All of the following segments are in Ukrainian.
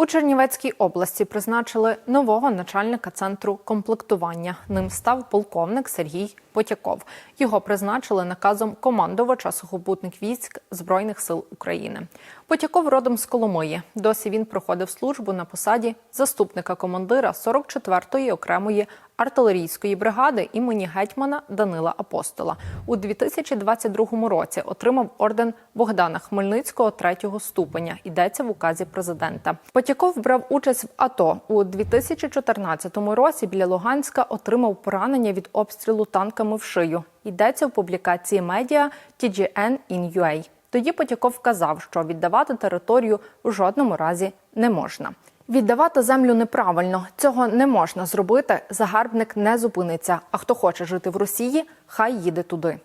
У Чернівецькій області призначили нового начальника центру комплектування. Ним став полковник Сергій Потяков. Його призначили наказом командувача сухопутних військ Збройних сил України. Потяков родом з Коломиї. Досі він проходив службу на посаді заступника командира 44-ї окремої артилерійської бригади імені гетьмана Данила Апостола. У 2022 році отримав орден Богдана Хмельницького третього ступеня. Йдеться в указі президента. Потяков брав участь в АТО у 2014 році. Біля Луганська отримав поранення від обстрілу танками в шию. Йдеться в публікації медіа TGN in UA. Тоді Потяков вказав, що віддавати територію у жодному разі не можна. Віддавати землю неправильно цього не можна зробити. Загарбник не зупиниться. А хто хоче жити в Росії, хай їде туди.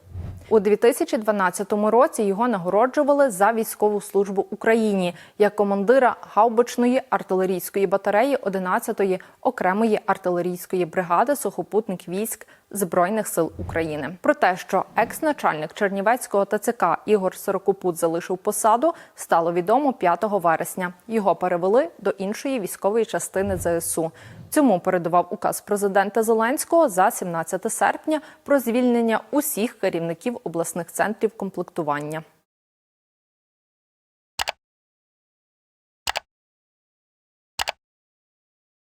У 2012 році його нагороджували за військову службу Україні як командира гаубичної артилерійської батареї 11-ї окремої артилерійської бригади сухопутних військ Збройних сил України. Про те, що екс-начальник Чернівецького ТЦК Ігор Сорокопут залишив посаду, стало відомо 5 вересня. Його перевели до іншої військової частини ЗСУ. Цьому передував указ президента Зеленського за 17 серпня про звільнення усіх керівників обласних центрів комплектування.